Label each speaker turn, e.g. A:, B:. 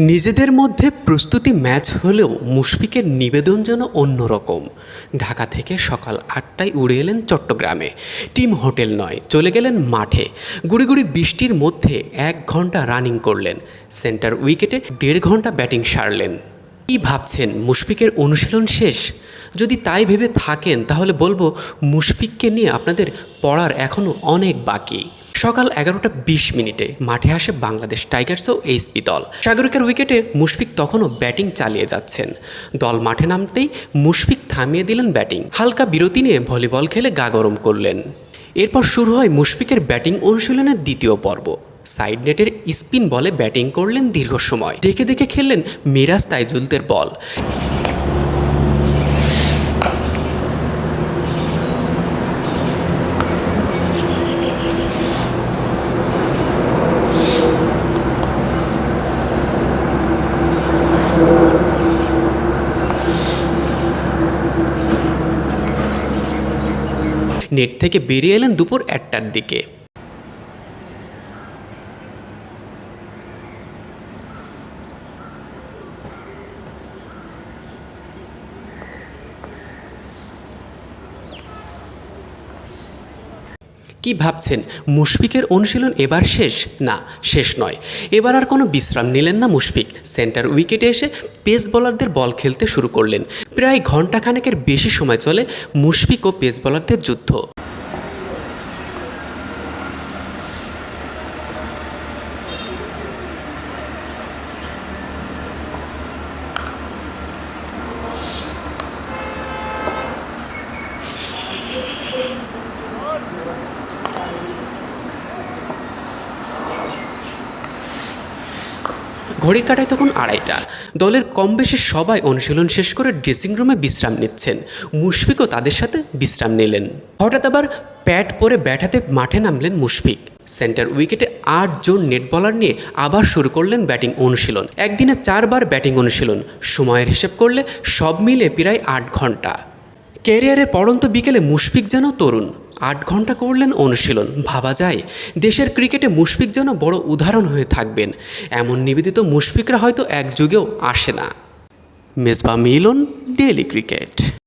A: নিজেদের মধ্যে প্রস্তুতি ম্যাচ হলেও মুশফিকের নিবেদন যেন অন্যরকম। ঢাকা থেকে সকাল আটটায় উড়ে এলেন চট্টগ্রামে। টিম হোটেল নয়, চলে গেলেন মাঠে। গুড়ি গুড়ি বৃষ্টির মধ্যে এক ঘণ্টা রানিং করলেন। সেন্টার উইকেটে দেড় ঘণ্টা ব্যাটিং সারলেন। কী ভাবছেন, মুশফিকের অনুশীলন শেষ? যদি তাই ভেবে থাকেন, তাহলে বলব মুশফিককে নিয়ে আপনাদের পড়ার এখনও অনেক বাকি। সকাল এগারোটা বিশ মিনিটে মাঠে আসে বাংলাদেশ টাইগার্স ও এইচপি দল। সাগরিকার উইকেটে মুশফিক তখনও ব্যাটিং চালিয়ে যাচ্ছেন। দল মাঠে নামতেই মুশফিক থামিয়ে দিলেন ব্যাটিং। হালকা বিরতি নিয়ে ভলিবল খেলে গা গরম করলেন। এরপর শুরু হয় মুশফিকের ব্যাটিং অনুশীলনের দ্বিতীয় পর্ব। সাইড নেটের স্পিন বলে ব্যাটিং করলেন দীর্ঘ সময়। দেখে দেখে খেললেন মিরাজ তাইজুলদের বল। নেট থেকে বেরিয়ে এলেন দুপুর একটার দিকে। কি ভাবছেন? মুশফিকের অনুশীলন এবার শেষ? না, শেষ নয়। এবার আর কোনো বিশ্রাম নিলেন না মুশফিক। সেন্টার উইকেটে এসে পেস বলারদের বল খেলতে শুরু করলেন। প্রায় ঘণ্টাখানেকের বেশি সময় চলে মুশফিক ও পেস বলারদের যুদ্ধ। ঘড়ির কাটায় তখন আড়াইটা। দলের কম বেশি সবাই অনুশীলন শেষ করে ড্রেসিং রুমে বিশ্রাম নিচ্ছেন। মুশফিকও তাদের সাথে বিশ্রাম নিলেন। হঠাৎ আবার প্যাড পরে ব্যাটাতে মাঠে নামলেন মুশফিক। সেন্টার উইকেটে আট জন নেট বলার নিয়ে আবার শুরু করলেন ব্যাটিং অনুশীলন। একদিনে চারবার ব্যাটিং অনুশীলন। সময়ের হিসেব করলে সব মিলে প্রায় আট ঘণ্টা। ক্যারিয়ারের পড়ন্ত বিকেলে মুশফিক যেন তরুণ। আট ঘণ্টা করলেন অনুশীলন, ভাবা যায়। দেশের ক্রিকেটে মুশফিক যেন বড় উদাহরণ হয়ে থাকবেন। এমন নিবেদিত মুশফিকরা হয়তো এক যুগেও আসে না। Mezba Milon daily cricket.